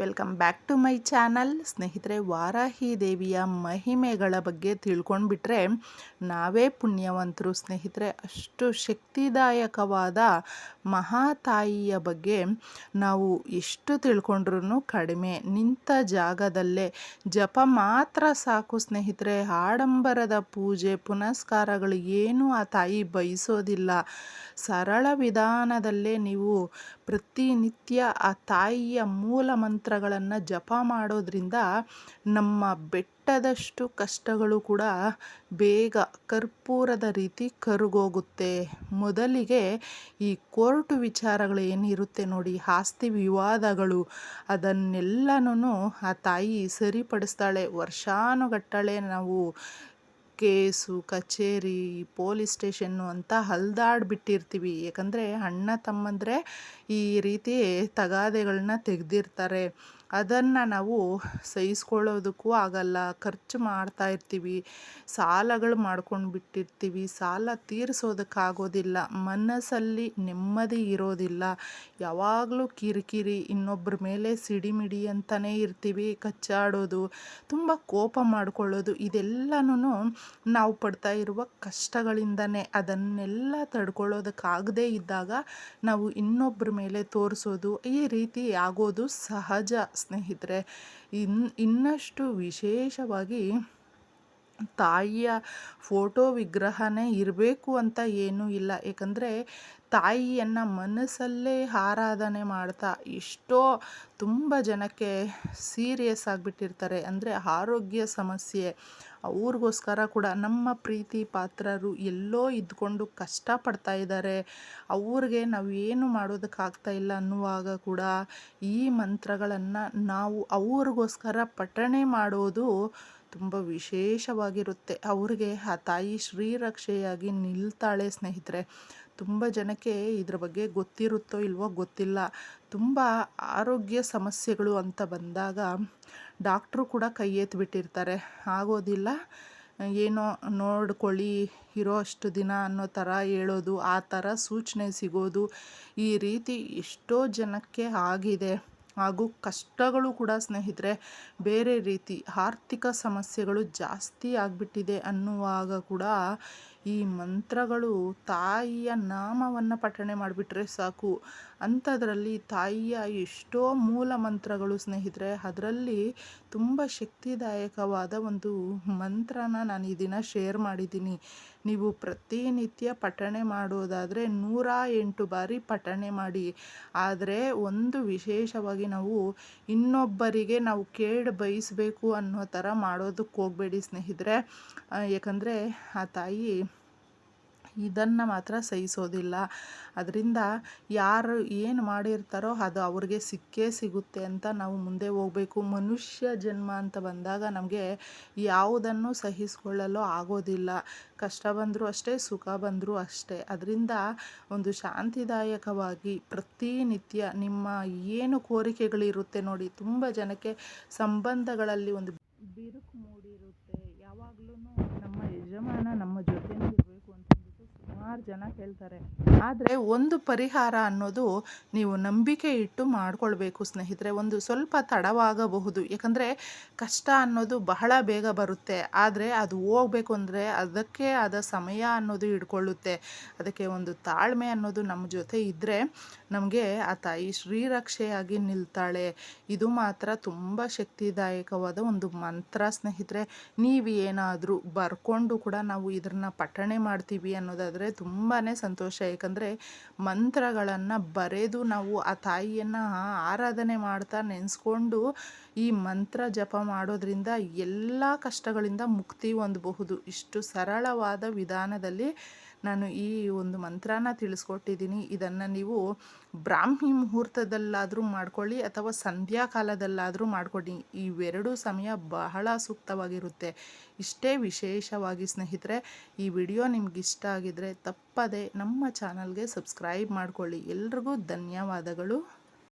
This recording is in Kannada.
Welcome back to my channel. ಸ್ನೇಹಿತರೆ ವಾರಾಹಿ ದೇವಿಯ ಮಹಿಮೆಗಳ ಬಗ್ಗೆ ತಿಳ್ಕೊಂಡ್ಬಿಟ್ರೆ ನಾವೇ ಪುಣ್ಯವಂತರು. ಸ್ನೇಹಿತರೆ, ಅಷ್ಟು ಶಕ್ತಿದಾಯಕವಾದ ಮಹಾತಾಯಿಯ ಬಗ್ಗೆ ನಾವು ಎಷ್ಟು ತಿಳ್ಕೊಂಡ್ರೂ ಕಡಿಮೆ. ನಿಂತ ಜಾಗದಲ್ಲೇ ಜಪ ಮಾತ್ರ ಸಾಕು ಸ್ನೇಹಿತರೆ. ಆಡಂಬರದ ಪೂಜೆ, ಪುನಸ್ಕಾರಗಳು ಏನು ಆ ತಾಯಿ ಬಯಸೋದಿಲ್ಲ. ಸರಳ ವಿಧಾನದಲ್ಲೇ ನೀವು ಪ್ರತಿನಿತ್ಯ ಆ ತಾಯಿಯ ಮೂಲ ಮಂತ್ರಗಳನ್ನು ಜಪ ಮಾಡೋದ್ರಿಂದ ನಮ್ಮ ಬೆಟ್ಟದಷ್ಟು ಕಷ್ಟಗಳು ಕೂಡ ಬೇಗ ಕರ್ಪೂರದ ರೀತಿ ಕರಗೋಗುತ್ತೆ. ಮೊದಲಿಗೆ ಈ ಕೋರ್ಟು ವಿಚಾರಗಳು ಏನಿರುತ್ತೆ ನೋಡಿ, ಆಸ್ತಿ ವಿವಾದಗಳು ಅದನ್ನೆಲ್ಲನೂ ಆ ತಾಯಿ ಸರಿಪಡಿಸ್ತಾಳೆ. ವರ್ಷಾನುಗಟ್ಟಲೆ ನಾವು ಕೇಸು ಕಚೇರಿ ಪೊಲೀಸ್ ಸ್ಟೇಷನ್ನು ಅಂತ ಹಲ್ದಾಡ್ಬಿಟ್ಟಿರ್ತೀವಿ. ಯಾಕಂದರೆ ಅಣ್ಣ ತಮ್ಮಂದಿರೇ ಈ ರೀತಿ ತಗಾದೆಗಳನ್ನ ತೆಗೆದಿರ್ತಾರೆ. ಅದನ್ನು ನಾವು ಸಹಿಸ್ಕೊಳ್ಳೋದಕ್ಕೂ ಆಗಲ್ಲ. ಖರ್ಚು ಮಾಡ್ತಾ ಇರ್ತೀವಿ. ಸಾಲಗಳು ಮಾಡ್ಕೊಂಡು ಬಿಟ್ಟಿರ್ತೀವಿ. ಸಾಲ ತೀರಿಸೋದಕ್ಕಾಗೋದಿಲ್ಲ. ಮನಸ್ಸಲ್ಲಿ ನೆಮ್ಮದಿ ಇರೋದಿಲ್ಲ. ಯಾವಾಗಲೂ ಕಿರಿಕಿರಿ ಇನ್ನೊಬ್ಬರ ಮೇಲೆ ಸಿಡಿಮಿಡಿ ಅಂತಲೇ ಇರ್ತೀವಿ. ಕಚ್ಚಾಡೋದು, ತುಂಬ ಕೋಪ ಮಾಡಿಕೊಳ್ಳೋದು ಇದೆಲ್ಲನೂ ನಾವು ಪಡ್ತಾ ಇರುವ ಕಷ್ಟಗಳಿಂದನೇ. ಅದನ್ನೆಲ್ಲ ತಡ್ಕೊಳ್ಳೋದಕ್ಕಾಗದೇ ಇದ್ದಾಗ ನಾವು ಇನ್ನೊಬ್ಬರ ಮೇಲೆ ತೋರಿಸೋದು, ಈ ರೀತಿ ಆಗೋದು ಸಹಜ. ಸ್ನೇಹಿತರೆ ಇನ್ ಇನ್ನಷ್ಟು ವಿಶೇಷವಾಗಿ ತಾಯಿಯ ಫೋಟೋ ವಿಗ್ರಹನೇ ಇರಬೇಕು ಅಂತ ಏನೂ ಇಲ್ಲ. ಏಕೆಂದರೆ ತಾಯಿಯನ್ನು ಮನಸ್ಸಲ್ಲೇ ಆರಾಧನೆ ಮಾಡ್ತಾ ಎಷ್ಟೋ ತುಂಬ ಜನಕ್ಕೆ ಸೀರಿಯಸ್ ಆಗಿಬಿಟ್ಟಿರ್ತಾರೆ. ಅಂದರೆ ಆರೋಗ್ಯ ಸಮಸ್ಯೆ. ಅವ್ರಿಗೋಸ್ಕರ ಕೂಡ ನಮ್ಮ ಪ್ರೀತಿ ಪಾತ್ರರು ಎಲ್ಲೋ ಇದ್ಕೊಂಡು ಕಷ್ಟಪಡ್ತಾ ಇದ್ದಾರೆ. ಅವ್ರಿಗೆ ನಾವು ಏನು ಮಾಡೋದಕ್ಕಾಗ್ತಾ ಇಲ್ಲ ಅನ್ನುವಾಗ ಕೂಡ ಈ ಮಂತ್ರಗಳನ್ನು ನಾವು ಅವ್ರಿಗೋಸ್ಕರ ಪಠಣೆ ಮಾಡೋದು ತುಂಬ ವಿಶೇಷವಾಗಿರುತ್ತೆ. ಅವ್ರಿಗೆ ಆ ತಾಯಿ ಶ್ರೀರಕ್ಷೆಯಾಗಿ ನಿಲ್ತಾಳೆ ಸ್ನೇಹಿತರೆ. ತುಂಬ ಜನಕ್ಕೆ ಇದ್ರ ಬಗ್ಗೆ ಗೊತ್ತಿರುತ್ತೋ ಇಲ್ವೋ ಗೊತ್ತಿಲ್ಲ. ತುಂಬ ಆರೋಗ್ಯ ಸಮಸ್ಯೆಗಳು ಅಂತ ಬಂದಾಗ ಡಾಕ್ಟ್ರು ಕೂಡ ಕೈ ಎತ್ತಿಬಿಟ್ಟಿರ್ತಾರೆ ಆಗೋದಿಲ್ಲ. ಏನೋ ನೋಡ್ಕೊಳ್ಳಿ, ಇರೋ ಅಷ್ಟು ದಿನ ಅನ್ನೋ ಥರ ಹೇಳೋದು, ಆ ಥರ ಸೂಚನೆ ಸಿಗೋದು ಈ ರೀತಿ ಎಷ್ಟೋ ಜನಕ್ಕೆ ಆಗಿದೆ. ಹಾಗೂ ಕಷ್ಟಗಳು ಕೂಡ ಸ್ನೇಹಿತರೆ ಬೇರೆ ರೀತಿ ಆರ್ಥಿಕ ಸಮಸ್ಯೆಗಳು ಜಾಸ್ತಿ ಆಗಿಬಿಟ್ಟಿದೆ ಅನ್ನುವಾಗ ಕೂಡ ಈ ಮಂತ್ರಗಳು ತಾಯಿಯ ನಾಮವನ್ನು ಪಠಣೆ ಮಾಡಿಬಿಟ್ರೆ ಸಾಕು. ಅಂಥದ್ರಲ್ಲಿ ತಾಯಿಯ ಎಷ್ಟೋ ಮೂಲ ಮಂತ್ರಗಳು ಸ್ನೇಹಿತರೆ, ಅದರಲ್ಲಿ ತುಂಬ ಶಕ್ತಿದಾಯಕವಾದ ಒಂದು ಮಂತ್ರನ ನಾನು ಈ ದಿನ ಶೇರ್ ಮಾಡಿದ್ದೀನಿ. ನೀವು ಪ್ರತಿನಿತ್ಯ ಪಠಣೆ ಮಾಡೋದಾದರೆ ನೂರ ಎಂಟು ಬಾರಿ ಪಠಣೆ ಮಾಡಿ. ಆದರೆ ಒಂದು ವಿಶೇಷವಾಗಿ ನಾವು ಇನ್ನೊಬ್ಬರಿಗೆ ನಾವು ಕೇಡು ಬಯಸಬೇಕು ಅನ್ನೋ ಥರ ಮಾಡೋದಕ್ಕೆ ಹೋಗಬೇಡಿ ಸ್ನೇಹಿತರೆ. ಯಾಕಂದರೆ ಆ ತಾಯಿ ಇದನ್ನು ಮಾತ್ರ ಸಹಿಸೋದಿಲ್ಲ. ಅದರಿಂದ ಯಾರು ಏನು ಮಾಡಿರ್ತಾರೋ ಅದು ಅವ್ರಿಗೆ ಸಿಕ್ಕೇ ಸಿಗುತ್ತೆ ಅಂತ ನಾವು ಮುಂದೆ ಹೋಗಬೇಕು. ಮನುಷ್ಯ ಜನ್ಮ ಅಂತ ಬಂದಾಗ ನಮಗೆ ಯಾವುದನ್ನು ಸಹಿಸಿಕೊಳ್ಳಲು ಆಗೋದಿಲ್ಲ. ಕಷ್ಟ ಬಂದರೂ ಅಷ್ಟೇ, ಸುಖ ಬಂದರೂ ಅಷ್ಟೇ. ಅದರಿಂದ ಒಂದು ಶಾಂತಿದಾಯಕವಾಗಿ ಪ್ರತಿನಿತ್ಯ ನಿಮ್ಮ ಏನು ಕೋರಿಕೆಗಳಿರುತ್ತೆ ನೋಡಿ, ತುಂಬ ಜನಕ್ಕೆ ಸಂಬಂಧಗಳಲ್ಲಿ ಒಂದು ಬಿರುಕು ಮೂಡಿರುತ್ತೆ. ಯಾವಾಗಲೂ ನಮ್ಮ ಯಜಮಾನ ನಮ್ಮ ಅಂತಂದ್ಬಿಟ್ಟು ಸುಮಾರು ಜನ ಹೇಳ್ತಾರೆ. ಆದರೆ ಒಂದು ಪರಿಹಾರ ಅನ್ನೋದು ನೀವು ನಂಬಿಕೆ ಇಟ್ಟು ಮಾಡಿಕೊಳ್ಬೇಕು ಸ್ನೇಹಿತರೆ. ಒಂದು ಸ್ವಲ್ಪ ತಡವಾಗಬಹುದು. ಯಾಕಂದರೆ ಕಷ್ಟ ಅನ್ನೋದು ಬಹಳ ಬೇಗ ಬರುತ್ತೆ. ಆದರೆ ಅದು ಹೋಗ್ಬೇಕು ಅಂದರೆ ಅದಕ್ಕೆ ಆದ ಸಮಯ ಅನ್ನೋದು ಇಟ್ಕೊಳ್ಳುತ್ತೆ ಅದಕ್ಕೆ ಒಂದು ತಾಳ್ಮೆ ಅನ್ನೋದು ನಮ್ಮ ಜೊತೆ ಇದ್ದರೆ ನಮಗೆ ಆ ತಾಯಿ ಶ್ರೀರಕ್ಷೆಯಾಗಿ ನಿಲ್ತಾಳೆ. ಇದು ಮಾತ್ರ ತುಂಬ ಶಕ್ತಿದಾಯಕವಾದ ಒಂದು ಮಂತ್ರ ಸ್ನೇಹಿತರೆ. ನೀವು ಏನಾದರೂ ಬರ್ಕೊಂಡು ಕೂಡ ನಾವು ಇದನ್ನು ಪಠಣೆ ಮಾಡ್ತೀವಿ ಅನ್ನೋದಾದರೆ ತುಂಬಾ ಸಂತೋಷ. ಏಕೆಂದರೆ ಮಂತ್ರಗಳನ್ನು ಬರೆದು ನಾವು ಆ ತಾಯಿಯನ್ನು ಆರಾಧನೆ ಮಾಡ್ತಾ ನೆನೆಸ್ಕೊಂಡು ಈ ಮಂತ್ರ ಜಪ ಮಾಡೋದ್ರಿಂದ ಎಲ್ಲ ಕಷ್ಟಗಳಿಂದ ಮುಕ್ತಿ ಹೊಂದಬಹುದು. ಇಷ್ಟು ಸರಳವಾದ ವಿಧಾನದಲ್ಲಿ ನಾನು ಈ ಒಂದು ಮಂತ್ರನ ತಿಳಿಸ್ಕೊಟ್ಟಿದ್ದೀನಿ. ಇದನ್ನು ನೀವು ಬ್ರಾಹ್ಮಿ ಮುಹೂರ್ತದಲ್ಲಾದರೂ ಮಾಡ್ಕೊಳ್ಳಿ ಅಥವಾ ಸಂಧ್ಯಾ ಕಾಲದಲ್ಲಾದರೂ ಮಾಡ್ಕೊಳ್ಳಿ ಇವೆರಡೂ ಸಮಯ ಬಹಳ ಸೂಕ್ತವಾಗಿರುತ್ತೆ. ಇಷ್ಟೇ ವಿಶೇಷವಾಗಿ ಸ್ನೇಹಿತರೆ, ಈ ವಿಡಿಯೋ ನಿಮ್ಗೆ ಇಷ್ಟ ಆಗಿದರೆ ತಪ್ಪದೆ ನಮ್ಮ ಚಾನಲ್ಗೆ ಸಬ್ಸ್ಕ್ರೈಬ್ ಮಾಡ್ಕೊಳ್ಳಿ. ಎಲ್ರಿಗೂ ಧನ್ಯವಾದಗಳು.